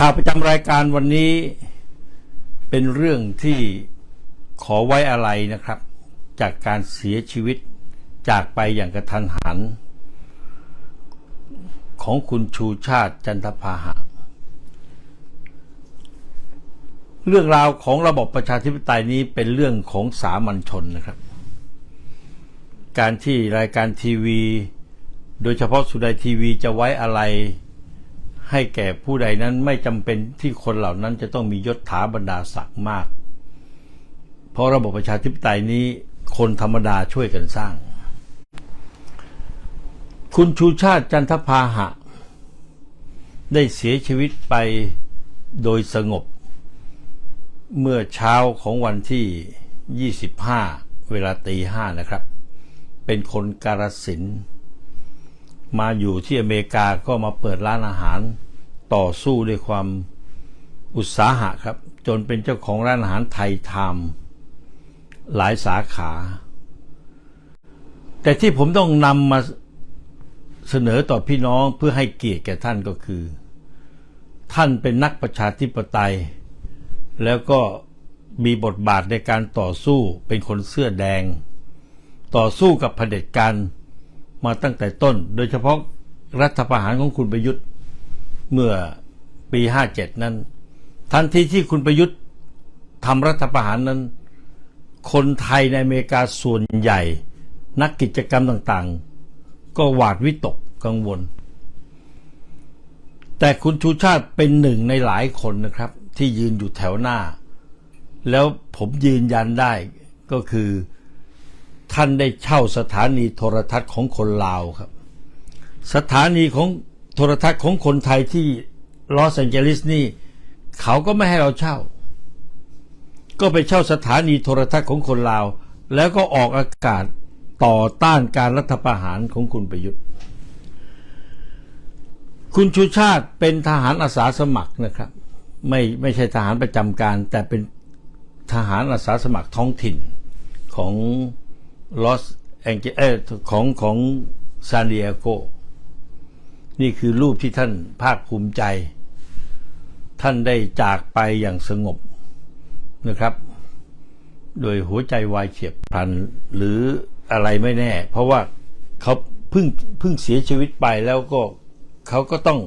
ข่าวประจำรายการวันนี้เป็นเรื่องที่ขอไว้อะไรนะครับ จากการเสียชีวิตจากไปอย่างกระทันหัน ของคุณชูชาติจันทพาหะ เรื่องราวของระบบประชาธิปไตยนี้เป็นเรื่องของสามัญชนนะครับ การที่รายการทีวี โดยเฉพาะสุดายทีวีจะไว้อะไร ให้แก่ผู้ใดนั้นไม่จำเป็นที่คนเหล่านั้นจะต้องมียศถาบรรดาศักดิ์มาก เพราะระบบประชาธิปไตยนี้คนธรรมดาช่วยกันสร้าง คุณชูชาติจันทพาหะ ได้เสียชีวิตไปโดยสงบ เมื่อเช้าของวันที่ 25 เวลาตีห้านะครับ เป็นคนกาลสินมาอยู่ที่อเมริกาก็มาเปิดร้านอาหาร ต่อสู้ด้วยความอุตสาหะครับ จนเป็นเจ้าของร้านอาหารไทยไทม์หลายสาขา แต่ที่ผมต้องนำมาเสนอต่อพี่น้องเพื่อให้เกียรติแก่ท่านก็คือ ท่านเป็นนักประชาธิปไตย แล้วก็มีบทบาทในการต่อสู้เป็นคนเสื้อแดง ต่อสู้กับเผด็จการมาตั้งแต่ต้น โดยเฉพาะรัฐประหารของคุณประยุทธ์ เมื่อปี 57 นั้น ทันทีที่คุณประยุทธ์ทำรัฐประหารนั้น คนไทยในอเมริกาส่วนใหญ่ นักกิจกรรมต่างๆ ก็หวาดวิตกกังวล แต่คุณชูชาติเป็นหนึ่งในหลายคนนะครับ ที่ยืนอยู่แถวหน้า แล้วผมยืนยันได้ก็คือท่านได้เช่าสถานีโทรทัศน์ของคนลาวครับ สถานีของ โทรทัศน์ของคนไทยที่ลอสแอนเจลิสนี่ เขาก็ไม่ให้เราเช่า ก็ไปเช่าสถานีโทรทัศน์ของคนลาว แล้วก็ออกอากาศต่อต้านการรัฐประหารของคุณประยุทธ์ คุณชูชาติเป็นทหารอาสาสมัครนะครับ ไม่ไม่ใช่ทหารประจำการ แต่เป็นทหารอาสาสมัครท้องถิ่นของลอสแองเจเออของของซานดิเอโก นี่คือรูปที่ท่านภาคภูมิใจ ท่านได้จากไปอย่างสงบนะครับ โดยหัวใจวายเฉียบพลันหรืออะไรไม่แน่ เพราะว่าเขาเพิ่งเพิ่งเสียชีวิตไปแล้วก็เขาก็ต้อง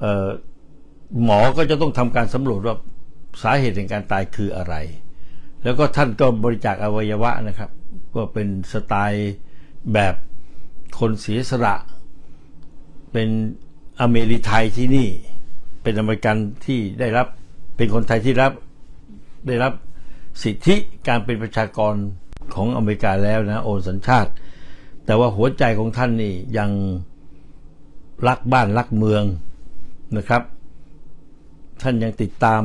เออหมอก็จะต้องทำการสำรวจว่าสาเหตุแห่งการตายคืออะไร แล้วก็ท่านก็บริจาคอวัยวะนะครับ ก็เป็นสไตล์แบบคนเสียสละ เป็นอเมริไทยที่นี่ เป็นอเมริกันที่ได้รับเป็นคนไทยที่รับได้รับสิทธิการเป็นประชากรของอเมริกาแล้วนะ โอนสัญชาติ แต่ว่าหัวใจของท่านนี่ยังรักบ้านรักเมืองนะครับ ท่านยังติดตาม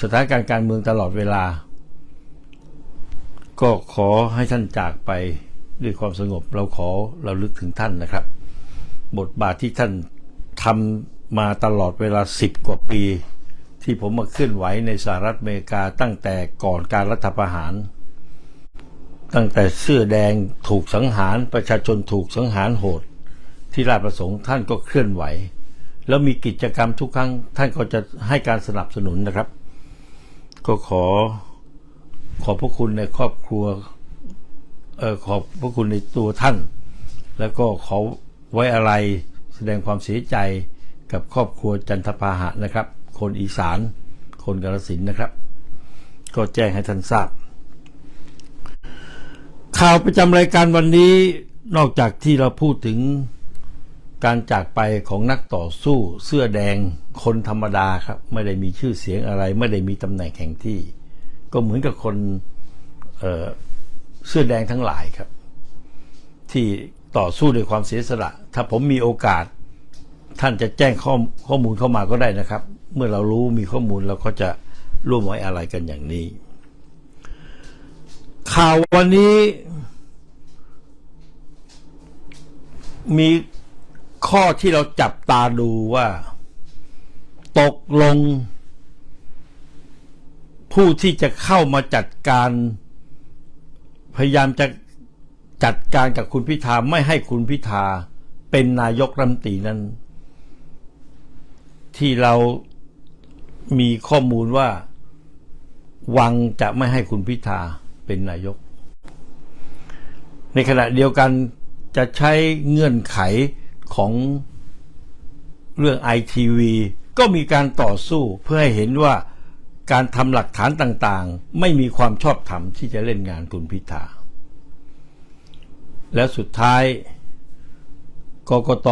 สถานการณ์การเมืองตลอดเวลา ก็ขอให้ท่านจากไปด้วยความสงบเราขอเราลึกถึงท่านนะครับ บทบาทที่ท่านทำมาตลอดเวลาสิบกว่าปี ที่ผมมาเคลื่อนไหวในสหรัฐอเมริกาตั้งแต่ก่อนการรัฐประหาร ตั้งแต่เสื้อแดงถูกสังหารประชาชนถูกสังหารโหด ที่ราชประสงค์ท่านก็เคลื่อนไหว แล้วมีกิจกรรมทุกครั้งท่านก็จะให้การสนับสนุนนะครับ ก็ขอขอบพระคุณในครอบครัวเออขอบพระคุณในตัวท่าน แล้วก็ขอ ไว้อะไรแสดงความเสียใจกับครอบครัวจันทพาหะนะครับ คนอีสาน คนกาลสินนะครับ ก็แจ้งให้ท่านทราบ ข่าวประจำรายการวันนี้นอกจากที่เราพูดถึงการจากไปของนักต่อสู้เสื้อแดงคนธรรมดาครับ ไม่ได้มีชื่อเสียงอะไร ไม่ได้มีตำแหน่งแห่งที่ ก็เหมือนกับคนเเสื้อแดงทั้งหลายครับ ที่ ต่อสู้ด้วยความเสียสละ ถ้าผมมีโอกาส ท่านจะแจ้งข้อข้อมูลเข้ามาก็ได้นะครับ เมื่อเรารู้มีข้อมูลเราก็จะร่วมไว้อะไรกันอย่างนี้ ข่าววันนี้มีข้อที่เราจับตาดูว่า ตกลง ผู้ที่จะเข้ามาจัดการ พยายามจะ จัดการกับคุณพิธาไม่ให้คุณพิธาเป็นนายกรัฐมนตรีนั้น ที่เรามีข้อมูลว่า วังจะไม่ให้คุณพิธาเป็นนายก ในขณะเดียวกันจะใช้เงื่อนไขของเรื่องไอทีวีก็มีการต่อสู้เพื่อให้เห็นว่าการทำหลักฐานต่างๆ ไม่มีความชอบธรรมที่จะเล่นงานคุณพิธา แล้วสุดท้ายกกต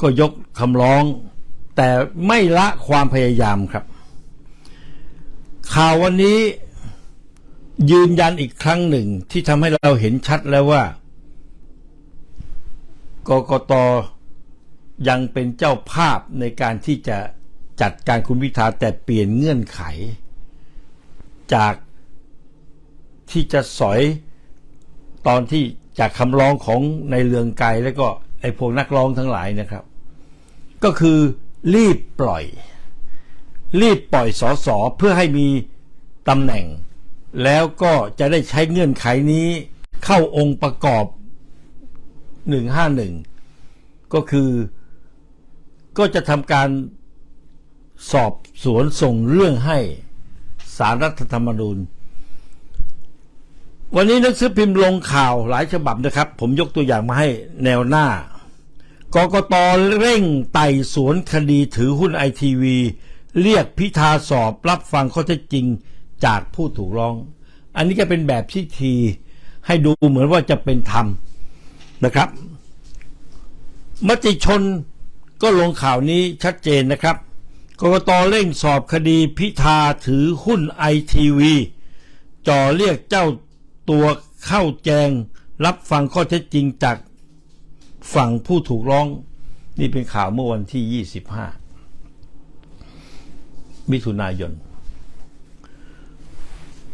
ก็ยกคำร้อง แต่ไม่ละความพยายามครับ ข่าววันนี้ยืนยันอีกครั้งหนึ่งที่ทำให้เราเห็นชัดแล้วว่ากกตยังเป็นเจ้าภาพในการที่จะจัดการคุณพิธาแต่เปลี่ยนเงื่อนไข จากที่จะสอย ตอนที่จากคำร้องของในเรืองไกรแล้วก็ไอ้พวกนักร้องทั้งหลายนะครับ ก็คือรีบปล่อย รีบปล่อยสอสอเพื่อให้มีตำแหน่ง แล้วก็จะได้ใช้เงื่อนไขนี้เข้าองค์ประกอบ 151 ก็คือก็จะทำการสอบสวนส่งเรื่องให้สารรัฐธรรมนูญ วันนี้นังสือพิมพ์ลงข่าวหลายฉบับนะครับ ผมยกตัวอย่างมาให้แนวหน้ากกตเร่งไต่สวนคดีถือหุ้นไอทีวีเรียกพิธาสอบรับฟังข้อเท็จจริงจากผู้ถูกร้อง อันนี้ก็เป็นแบบพิธี ให้ดูเหมือนว่าจะเป็นธรรมนะครับ มติชนก็ลงข่าวนี้ชัดเจนนะครับกกตเร่งสอบคดีพิธาถือหุ้นไอทีวีจ่อเรียกเจ้า ตัวเข้าแจงรับฟังข้อเท็จจริงจากฝั่งผู้ถูกร้อง นี่เป็นข่าวเมื่อวันที่ 25 มิถุนายน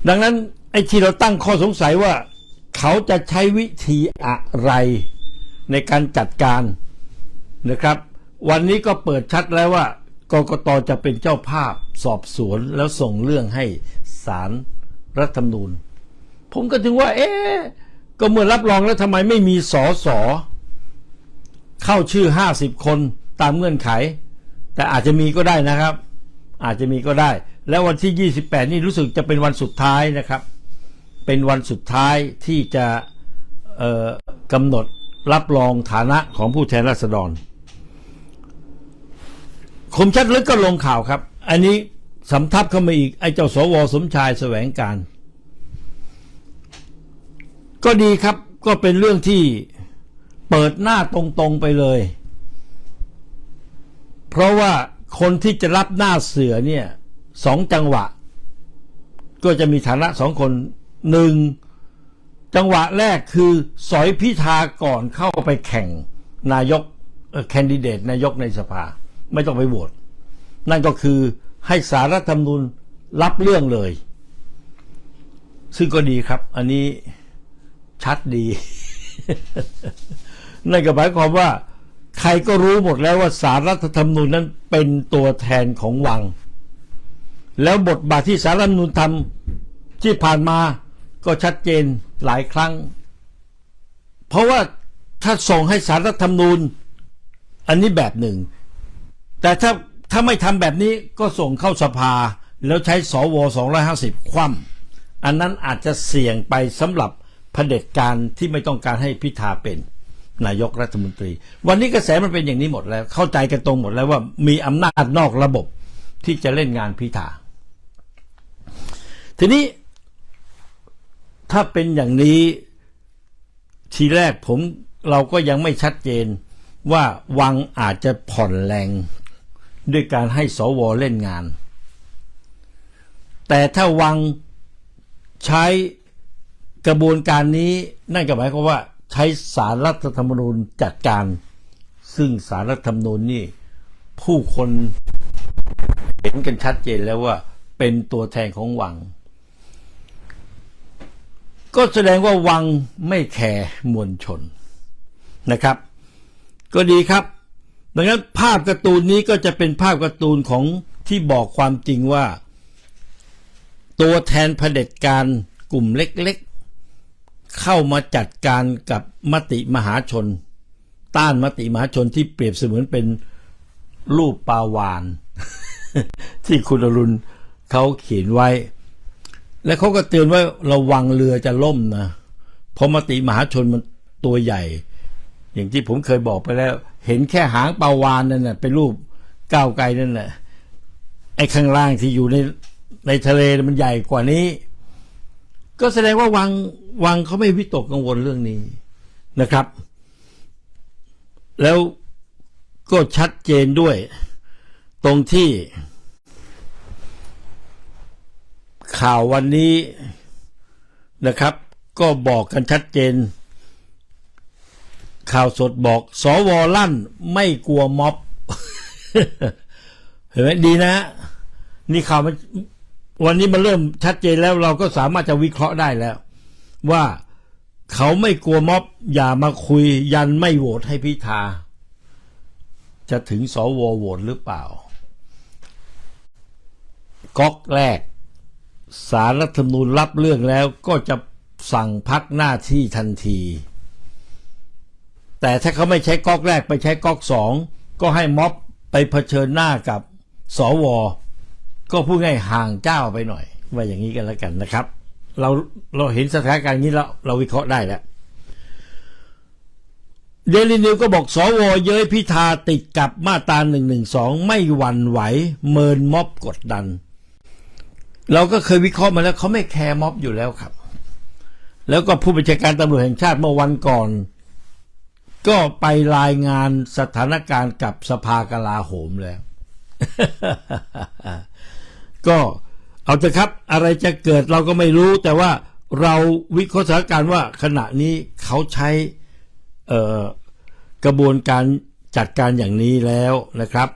ดังนั้นไอ้ที่เราตั้งข้อสงสัยว่า เขาจะใช้วิธีอะไรในการจัดการนะครับ วันนี้ก็เปิดชัดแล้วว่ากกตจะเป็นเจ้าภาพสอบสวนแล้วส่งเรื่องให้ศาลรรัฐธรรมนูญ ผมก็ถึงว่า เอ๊ะก็เมื่อรับรองแล้วทำไมไม่มีสอสอเข้าชื่อห้าสิบคนตามเงื่อนไข แต่อาจจะมีก็ได้นะครับ อาจจะมีก็ได้ แล้ววันที่ 28 นี่รู้สึกจะเป็นวันสุดท้ายนะครับ เป็นวันสุดท้ายที่จะกำหนดรับรองฐานะของผู้แทนราษฎรคมชัดลึกก็ลงข่าวครับ อันนี้สำทับเข้ามาอีกไอ้เจ้าสวสมชายแสวงการ ก็ดีครับก็เป็นเรื่องที่เปิดหน้าตรงๆไปเลย เพราะว่าคนที่จะรับหน้าเสือเนี่ยสองจังหวะ ก็จะมีฐานะสองคนหนึ่งจังหวะแรกคือสอยพิธาก่อนเข้าไปแข่งนายกแคนดิเดตนายกในสภา ไม่ต้องไปโหวตนั่นก็คือให้สารรัฐธรรมนูญรับเรื่องเลย ซึ่งก็ดีครับ อันนี้ ชัดดี นั่นก็หมายความว่า ใครก็รู้หมดแล้วว่าสารรัฐธรรมนูญนั้นเป็นตัวแทนของวัง แล้วบทบาทที่สารรัฐธรรมนูญทำที่ผ่านมาก็ชัดเจนหลายครั้ง เพราะว่าถ้าส่งให้สารรัฐธรรมนูญ อันนี้แบบหนึ่ง แต่ถ้าถ้าไม่ทำแบบนี้ก็ส่งเข้าสภา แล้วใช้สว250 คว่ำอันนั้นอาจจะเสี่ยงไปสำหรับ เผด็จการที่ไม่ต้องการให้พิธาเป็นนายกรัฐมนตรี วันนี้กระแสมันเป็นอย่างนี้หมดแล้ว เข้าใจกันตรงหมดแล้วว่ามีอำนาจนอกระบบที่จะเล่นงานพิธา ทีนี้ ถ้าเป็นอย่างนี้ทีแรกผมเราก็ยังไม่ชัดเจนว่าวังอาจจะผ่อนแรงด้วยการให้สวเล่นงาน แต่ถ้าวังใช้ กระบวนการนี้นั่นก็หมายความว่าใช้สารรัฐธรรมนูญจัดการ ซึ่งสารรัฐธรรมนูญนี่ ผู้คนเห็นกันชัดเจนแล้วว่า เป็นตัวแทนของวัง ก็แสดงว่าวังไม่แคร์มวลชนนะครับ ก็ดีครับ ดังนั้นภาพการ์ตูนนี้ก็จะเป็นภาพการ์ตูนของที่บอกความจริงว่า ตัวแทนเผด็จการกลุ่มเล็ก เข้ามาจัดการกับมติมหาชน ต้านมติมหาชนที่เปรียบเสมือนเป็นรูปปลาวาน ที่คุณอรุณเขาเขียนไว้ และเขาก็เตือนว่าระวังเรือจะล่มนะเพราะมติมหาชนมันตัวใหญ่ อย่างที่ผมเคยบอกไปแล้ว เห็นแค่หางปลาวานนั่นน่ะเป็นรูปก้าวไกลนั่นแหละไอ้ข้างล่างที่อยู่ในในทะเลมันใหญ่กว่านี้ ก็แสดงว่าวังวังเขาไม่วิตกกังวลเรื่องนี้นะครับ แล้วก็ชัดเจนด้วย ตรงที่ ข่าววันนี้นะครับ ก็บอกกันชัดเจน ข่าวสดบอก สวลั่นไม่กลัวม็อบเห็นไหมดีนะ นี่ข่าวมัน วันนี้มันเริ่มชัดเจนแล้วเราก็สามารถจะวิเคราะห์ได้แล้ว ว่าเขาไม่กลัวม็อบอย่ามาคุยยันไม่โหวตให้พิธา จะถึงสวโหวตหรือเปล่าก๊อกแรก สารรัฐธรรมนูญรับเรื่องแล้วก็จะสั่งพักหน้าที่ทันที แต่ถ้าเขาไม่ใช้ก๊อกแรกไปใช้ก๊อกสองก็ให้ม็อบไปเผชิญหน้ากับสว ก็พูดง่ายห่างเจ้าไปหน่อย ว่าอย่างนี้กันแล้วกันนะครับ เราเราเห็นสถานการณ์นี้แล้วเราวิเคราะห์ได้แล้วเดลินิวก็บอกสวเย้ยพิธาติดกับมาตราหนึ่งหนึ่งสองไม่หวั่นไหว เมินม็อบกดดัน เราก็เคยวิเคราะห์มาแล้วเขาไม่แคร์ม็อบอยู่แล้วครับ แล้วก็ผู้บัญชาการตำรวจแห่งชาติเมื่อวันก่อน ก็ไปรายงานสถานการณ์กับสภากลาโหมแล้ว ก็เอาเถอะครับอะไรจะเกิดเราก็ไม่รู้ แต่ว่าเราวิเคราะห์สถานการณ์ว่าขณะนี้เขาใช้กระบวนการจัดการอย่างนี้แล้วนะครับ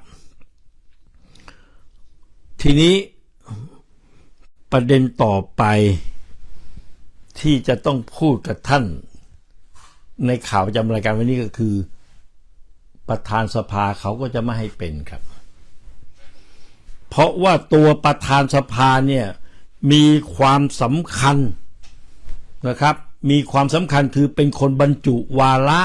ทีนี้ประเด็นต่อไปที่จะต้องพูดกับท่าน ในข่าวจำรายการวันนี้ก็คือ ประธานสภาเขาก็จะไม่ให้เป็นครับ เพราะว่าตัวประธานสภาเนี่ยมีความสำคัญนะครับมีความสำคัญคือเป็นคนบรรจุวาระ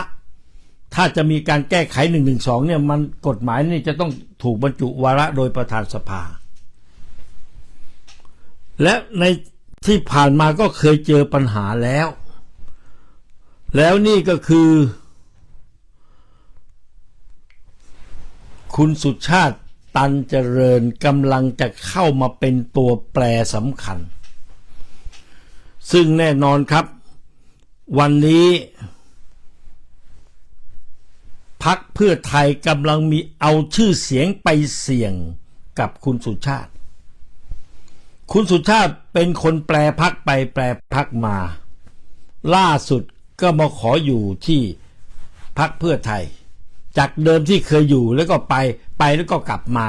ถ้าจะมีการแก้ไขหนึ่งหนึ่งสองเนี่ยมันกฎหมายนี่จะต้องถูกบรรจุวาระโดยประธานสภา และในที่ผ่านมาก็เคยเจอปัญหาแล้ว แล้วนี่ก็คือ คุณสุชาติ ตันเจริญกำลังจะเข้ามาเป็นตัวแปรสำคัญ ซึ่งแน่นอนครับ วันนี้พักเพื่อไทยกำลังมีเอาชื่อเสียงไปเสี่ยงกับคุณสุชาติ คุณสุชาติเป็นคนแปลพักไปแปลพักมา ล่าสุดก็มาขออยู่ที่พักเพื่อไทย จากเดิมที่เคยอยู่แล้วก็ไปไปแล้วก็กลับมา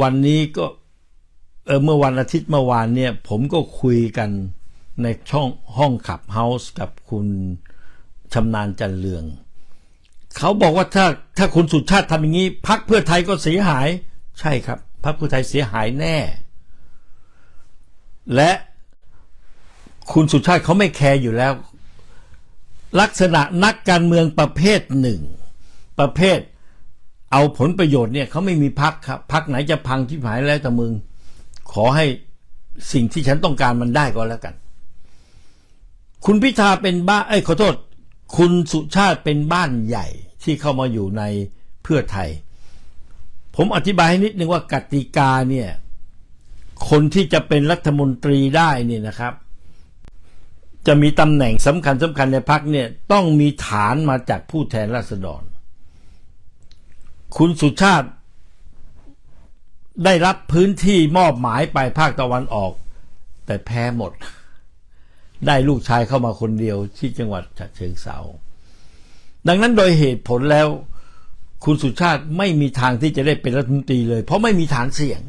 วันนี้ก็เออเมื่อวันอาทิตย์เมื่อวานเนี่ยผมก็คุยกันในช่องห้องขับเฮาส์กับคุณชำนาญจันเรือง เขาบอกว่าถ้าถ้าคุณสุชาติทำอย่างนี้พักเพื่อไทยก็เสียหาย ใช่ครับพักเพื่อไทยเสียหายแน่ และคุณสุชาติเขาไม่แคร์อยู่แล้ว ลักษณะนักการเมืองประเภทหนึ่ง ประเภทเอาผลประโยชน์เนี่ยเขาไม่มีพักครับพักไหนจะพังที่หายแล้วแต่มึง ขอให้สิ่งที่ฉันต้องการมันได้ก็แล้วกัน คุณพิธาเป็นบ้านเอ้ยขอโทษ คุณสุชาติเป็นบ้านใหญ่ที่เข้ามาอยู่ในเพื่อไทย ผมอธิบายให้นิดนึงว่ากติกาเนี่ยคนที่จะเป็นรัฐมนตรีได้เนี่ยนะครับ จะมีตำแหน่งสำคัญสำคัญในพักเนี่ยต้องมีฐานมาจากผู้แทนราษฎร คุณสุชาติ ได้รับพื้นที่มอบหมายไปภาคตะวันออก แต่แพ้หมด ได้ลูกชายเข้ามาคนเดียวที่จังหวัดฉะเชิงเซาดังนั้นโดยเหตุผลแล้ว คุณสุชาติไม่มีทางที่จะได้เป็นรัฐมนตรีเลย เพราะไม่มีฐานเสียง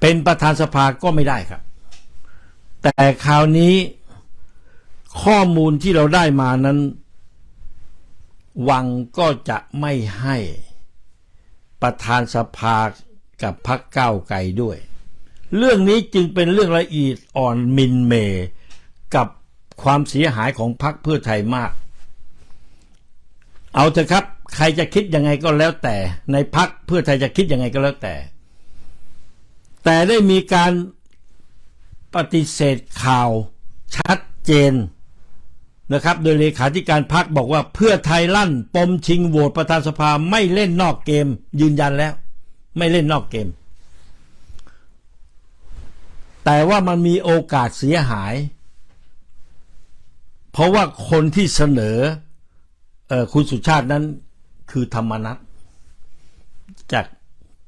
เป็นประธานสภาก็ไม่ได้ครับ แต่คราวนี้ข้อมูลที่เราได้มานั้น วังก็จะไม่ให้ประธานสภากับพรรคก้าไกลด้วย เรื่องนี้จึงเป็นเรื่องละเอียดอ่อนมินเม กับความเสียหายของพรรคเพื่อไทยมาก เอาเถอะครับ ใครจะคิดยังไงก็แล้วแต่ ในพักเพื่อไทยจะคิดยังไงก็แล้วแต่ แต่ได้มีการ ปฏิเสธข่าวชัดเจนนะครับ โดยเลขาธิการพักบอกว่าเพื่อไทยลั่น ปมชิงโหวตประธานสภาไม่เล่นนอกเกม ยืนยันแล้ว ไม่เล่นนอกเกม แต่ว่ามันมีโอกาสเสียหาย เพราะว่าคนที่เสนอออคุณสุชาตินั้นคือธรรมนัตจาก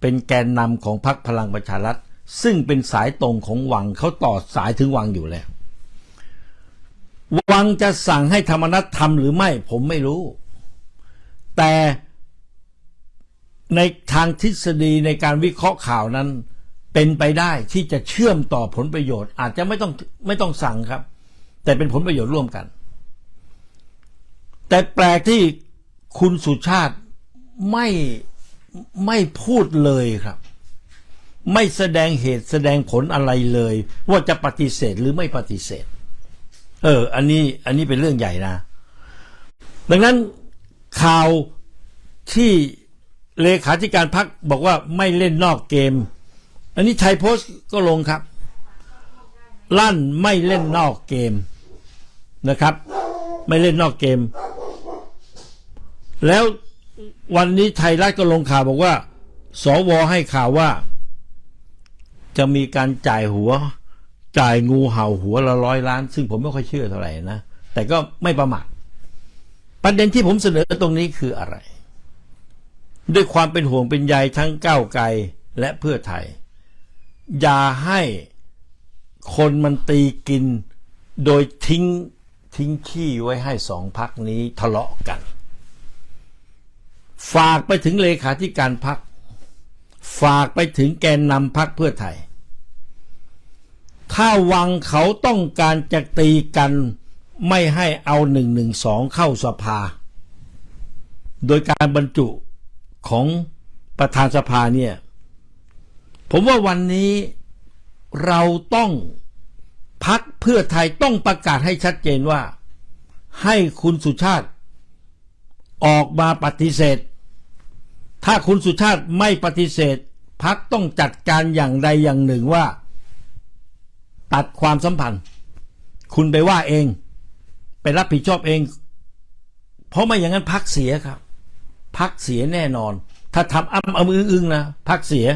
เป็นแกนนำของพรรคพลังประชารัฐ ซึ่งเป็นสายตรงของวังเขาต่อสายถึงวังอยู่แล้ว วังจะสั่งให้ธรรมนัตทำหรือไม่ ผมไม่รู้ แต่ในทางทฤษฎีในการวิเคราะห์ข่าวนั้น เป็นไปได้ที่จะเชื่อมต่อผลประโยชน์ อาจจะไม่ต้องไม่ต้องสั่งครับ แต่เป็นผลประโยชน์ร่วมกัน แต่แปลกที่คุณสุชาติไม่ไม่พูดเลยครับ ไม่แสดงเหตุแสดงผลอะไรเลย ว่าจะปฏิเสธหรือไม่ปฏิเสธ เออ อันนี้อันนี้เป็นเรื่องใหญ่นะ ดังนั้นข่าวที่เลขาธิการพักบอกว่าไม่เล่นนอกเกม อันนี้ไทยโพสต์ก็ลงครับ ลั่นไม่เล่นนอกเกมนะครับ ไม่เล่นนอกเกม แล้ววันนี้ไทยรัฐก็ลงข่าวบอกว่า สวให้ข่าวว่า จะมีการจ่ายหัว จ่ายงูเห่าหัวละร้อยล้าน ซึ่งผมไม่ค่อยเชื่อเท่าไหร่นะ แต่ก็ไม่ประมาทประเด็นที่ผมเสนอตรงนี้คืออะไร ด้วยความเป็นห่วงเป็นใยทั้งก้าวไกลและเพื่อไทย อย่าให้คนมันตีกินโดยทิ้งทิ้งขี้ไว้ให้สองพักนี้ทะเลาะกัน ฝากไปถึงเลขาธิการพัก ฝากไปถึงแกนนำพักเพื่อไทย ถ้าวังเขาต้องการจะตีกันไม่ให้เอาหนึ่งหนึ่งสองเข้าสภา โดยการบรรจุของประธานสภาเนี่ย ผมว่าวันนี้เราต้องพักเพื่อไทยต้องประกาศให้ชัดเจนว่า ให้คุณสุชาติ ออกมาปฏิเสธ ถ้าคุณสุชาติไม่ปฏิเสธพักต้องจัดการอย่างใดอย่างหนึ่งว่า ตัดความสัมพันธ์ คุณไปว่าเอง ไปรับผิดชอบเอง เพราะไม่อย่างนั้นพักเสียครับ พักเสียแน่นอน ถ้าทำอ้ำอ้ำอึ้งอึ้งนะพักเสีย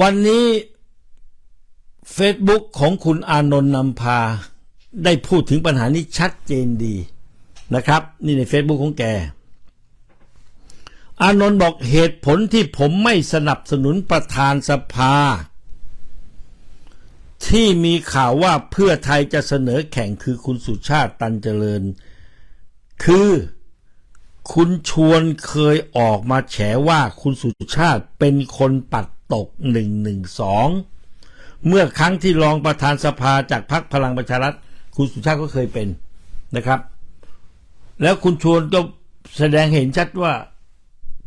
วันนี้ Facebook ของคุณอานนท์นำพา ได้พูดถึงปัญหานี้ชัดเจนดีนะครับ นี่ใน Facebook ของแก อานนท์บอกเหตุผลที่ผมไม่สนับสนุนประธานสภา ที่มีข่าวว่าเพื่อไทยจะเสนอแข่งคือคุณสุชาติตันเจริญ คือคุณชวนเคยออกมาแฉว่าคุณสุชาติเป็นคนปัดตกหนึ่งหนึ่งสองเมื่อครั้งที่รองประธานสภาจากพรรคพลังประชารัฐคุณสุชาติก็เคยเป็นนะครับ แล้วคุณชวนก็แสดงเห็นชัดว่า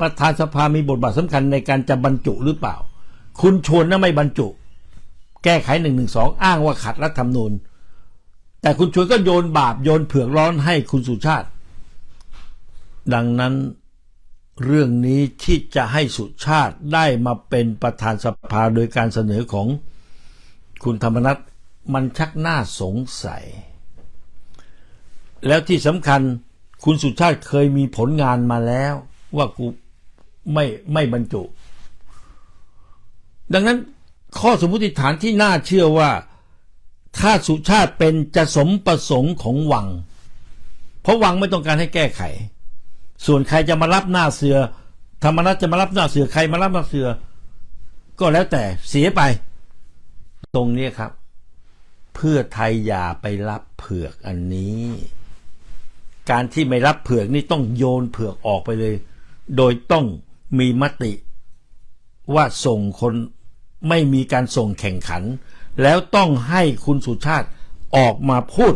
ประธานสภามีบทบาทสำคัญในการจะบรรจุหรือเปล่า คุณชวนน่ะไม่บรรจุ แก้ไขหนึ่งหนึ่งสองอ้างว่าขัดรัฐธรรมนูญ แต่คุณชวนก็โยนบาปโยนเผือกร้อนให้คุณสุชาติ ดังนั้นเรื่องนี้ที่จะให้สุชาติได้มาเป็นประธานสภาโดยการเสนอของคุณธรรมนัฐมันชักน่าสงสัย แล้วที่สำคัญคุณสุชาติเคยมีผลงานมาแล้ว ว่ากู ไม่ไม่บรรจุ ดังนั้นข้อสมมติฐานที่น่าเชื่อว่า ถ้าสุชาติเป็นจะสมประสงค์ของวัง เพราะวังไม่ต้องการให้แก้ไข ส่วนใครจะมารับหน้าเสือ ธรรมนัฐจะมารับหน้าเสือใครมารับหน้าเสือ ก็แล้วแต่เสียไป ตรงนี้ครับ เพื่อไทยอย่าไปรับเผือกอันนี้ การที่ไม่รับเผือกนี่ต้องโยนเผือกออกไปเลย โดยต้อง มีมติว่าส่งคนไม่มีการส่งแข่งขัน แล้วต้องให้คุณสุชาติออกมาพูด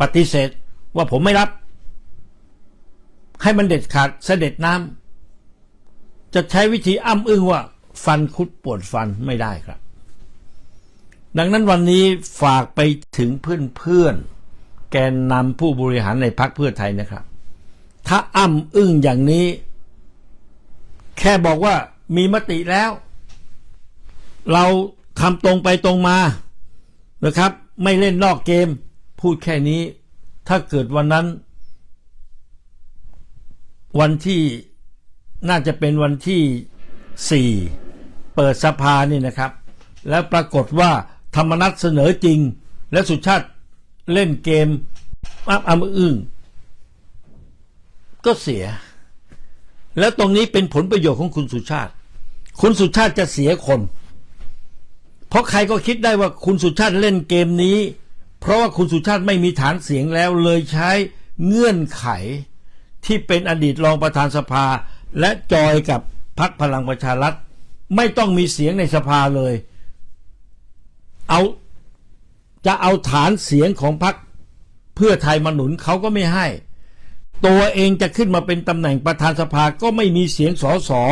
ปฏิเสธว่าผมไม่รับ ให้มันเด็ดขาดเสด็จน้ำจะใช้วิธีอ้ำอึ้งว่า ฟันคุดปวดฟันไม่ได้ครับ ดังนั้นวันนี้ฝากไปถึงเพื่อนๆแกนนำผู้บริหารในพักเพื่อไทยนะครับ ถ้าอ้ำอึ้งอย่างนี้ แค่บอกว่ามีมติแล้ว เราทำตรงไปตรงมานะครับ ไม่เล่นนอกเกม พูดแค่นี้ ถ้าเกิดวันนั้น วันที่น่าจะเป็นวันที่สี่เปิดสภานี่นะครับ แล้วปรากฏว่าธรรมนัตเสนอจริง และสุชาติเล่นเกมอับอำอึ้งก็เสีย แล้วตรงนี้เป็นผลประโยชน์ของคุณสุชาติ คุณสุชาติจะเสียคน เพราะใครก็คิดได้ว่าคุณสุชาติเล่นเกมนี้ เพราะว่าคุณสุชาติไม่มีฐานเสียงแล้วเลยใช้เงื่อนไขที่เป็นอดีตรองประธานสภา และจอยกับพรรคพลังประชารัฐ ไม่ต้องมีเสียงในสภาเลย เอาจะเอาฐานเสียงของพรรคเพื่อไทยมาหนุนเขาก็ไม่ให้ ตัวเองจะขึ้นมาเป็นตำแหน่งประธานสภาก็ไม่มีเสียงสอสอ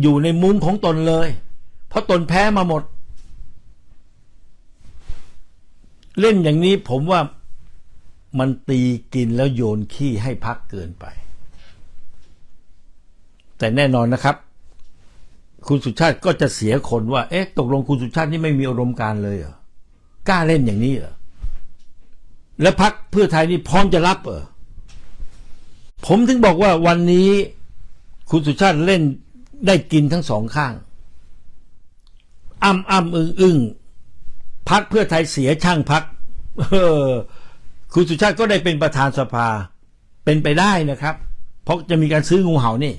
อยู่ในมุ้งของตนเลย เพราะตนแพ้มาหมด เล่นอย่างนี้ผมว่ามันตีกินแล้วโยนขี้ให้พักเกินไป แต่แน่นอนนะครับ คุณสุชาติก็จะเสียคนว่า เอ๊ะ ตกลงคุณสุชาตินี่ไม่มีอารมณ์การเลยเหรอกล้าเล่นอย่างนี้เหรอแล้วพักเพื่อไทยนี่พร้อมจะรับเหรอ ผมถึงบอกว่าวันนี้คุณสุชาติเล่นได้กินทั้งสองข้าง อ้ำอ้ำอึ้งอึ้งพักเพื่อไทยเสียช่างพักออคุณสุชาติก็ได้เป็นประธานสภา เป็นไปได้นะครับ เพราะจะมีการซื้องูเห่านี่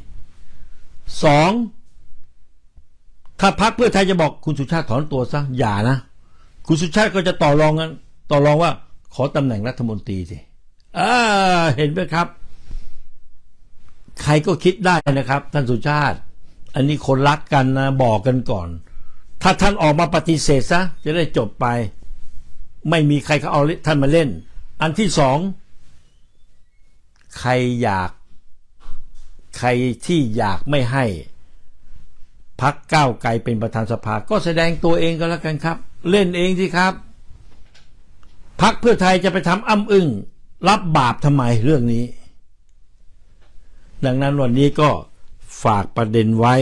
สองถ้าพักเพื่อไทยจะบอกคุณสุชาติถอนตัวซะอย่านะคุณสุชาติก็จะต่อรองกันต่อรองว่า ขอตำแหน่งรัฐมนตรีสิอ่าเห็นไหมครับ ใครก็คิดได้นะครับ ท่านสุชาติ อันนี้คนรักกันนะบอกกันก่อน ถ้าท่านออกมาปฏิเสธซะจะได้จบไป ไม่มีใครเขาเอาท่านมาเล่น อันที่สองใครอยาก ใครที่อยากไม่ให้พักก้าวไกลเป็นประธานสภา ก็แสดงตัวเองก็แล้วกันครับ เล่นเองสิครับ พักเพื่อไทยจะไปทำอ้ำอึ้งรับบาปทำไมเรื่องนี้ ดังนั้นวันนี้ก็ฝากประเด็นไว้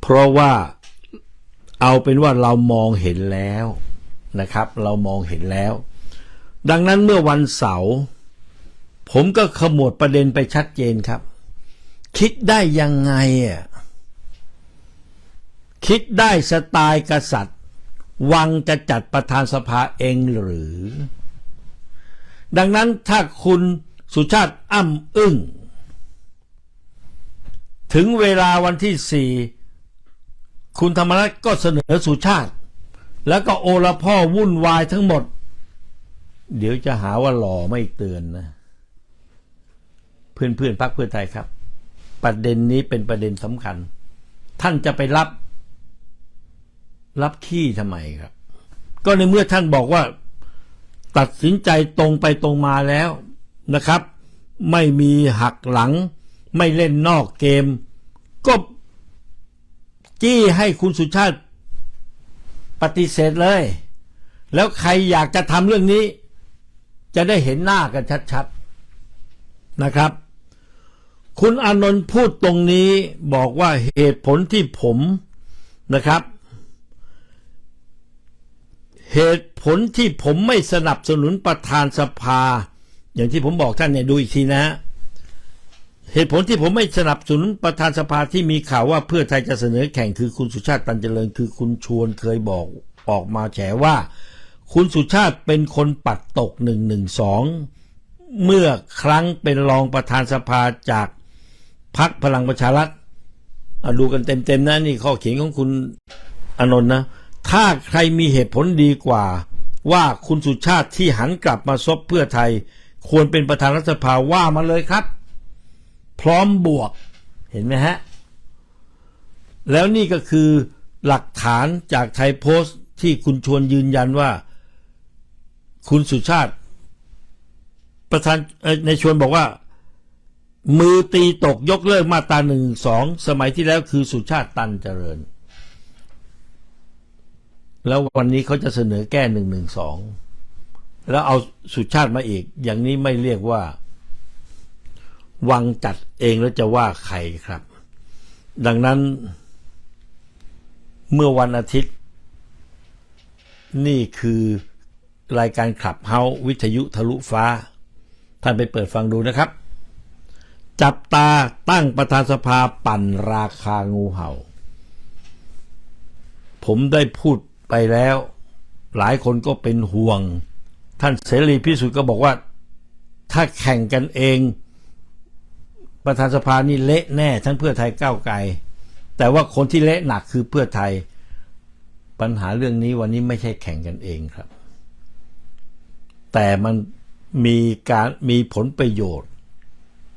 เพราะว่าเอาเป็นว่าเรามองเห็นแล้วนะครับ เรามองเห็นแล้ว ดังนั้นเมื่อวันเสาร์ผมก็ขมวดประเด็นไปชัดเจนครับ คิดได้ยังไงอะคิดได้สไตล์กษัตริย์ วังจะจัดประธานสภาเองหรือ ดังนั้นถ้าคุณสุชาติอ้ำอึ้ง ถึงเวลาวันที่สี่คุณธรรมนัฐก็เสนอสุชาติ แล้วก็โอละพ่อวุ่นวายทั้งหมด เดี๋ยวจะหาว่าหล่อไม่เตือนนะ เพื่อนเพื่อนพักเพื่อไทยครับ ประเด็นนี้เป็นประเด็นสำคัญ ท่านจะไปรับ รับขี้ทำไมครับ ก็ในเมื่อท่านบอกว่า ตัดสินใจตรงไปตรงมาแล้วนะครับ ไม่มีหักหลัง ไม่เล่นนอกเกม ก็จี้ให้คุณสุชาติปฏิเสธเลย แล้วใครอยากจะทำเรื่องนี้ จะได้เห็นหน้ากันชัดๆนะครับ คุณอานนท์พูดตรงนี้บอกว่าเหตุผลที่ผมนะครับ เหตุผลที่ผมไม่สนับสนุนประธานสภา อย่างที่ผมบอกท่านเนี่ยดูอีกทีนะ เหตุผลที่ผมไม่สนับสนุนประธานสภาที่มีข่าวว่าเพื่อไทยจะเสนอแข่งคือคุณสุชาติตันเจริญคือคุณชวนเคยบอกออกมาแฉว่า คุณสุชาติเป็นคนปัดตกหนึ่งหนึ่งสองเมื่อครั้งเป็นรองประธานสภาจากพักพลังประชารัฐดูกันเต็มๆนะนี่ข้อเขียนของคุณอนนท์นะ ถ้าใครมีเหตุผลดีกว่า ว่าคุณสุชาติที่หันกลับมาซบเพื่อไทย ควรเป็นประธานรัฐสภาว่ามาเลยครับ พร้อมบวก เห็นไหมฮะ แล้วนี่ก็คือหลักฐานจากไทยโพสต์ที่คุณชวนยืนยันว่า คุณสุชาติ ประธานในชวนบอกว่า มือตีตกยกเลิกมาตราหนึ่งสองสมัยที่แล้วคือสุชาติตันเจริญ แล้ววันนี้เขาจะเสนอแก้หนึ่งหนึ่งสองแล้วเอาสุชาติมาอีก อย่างนี้ไม่เรียกว่า วังจัดเองแล้วจะว่าใครครับ ดังนั้น เมื่อวันอาทิตย์ นี่คือรายการขับเฮาวิทยุทะลุฟ้า ท่านไปเปิดฟังดูนะครับ จับตาตั้งประธานสภาปั่นราคางูเห่า ผมได้พูดไปแล้ว หลายคนก็เป็นห่วง ท่านเสรีพิสุทธิ์ก็บอกว่า ถ้าแข่งกันเอง ประธานสภานี่เละแน่ ทั้งเพื่อไทยก้าวไกล แต่ว่าคนที่เละหนักคือเพื่อไทย ปัญหาเรื่องนี้วันนี้ไม่ใช่แข่งกันเองครับ แต่มันมีการมีผลประโยชน์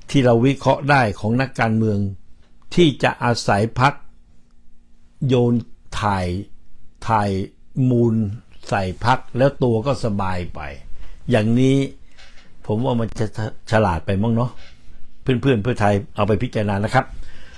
ที่เราวิเคราะห์ได้ของนักการเมือง ที่จะอาศัยพักโยนถ่ายถ่ายมูลใส่พักแล้วตัวก็สบายไป อย่างนี้ผมว่ามันจะฉลาดไปมั้งเนาะ เพื่อนๆเพื่อไทยเอาไปพิจารณานะครับ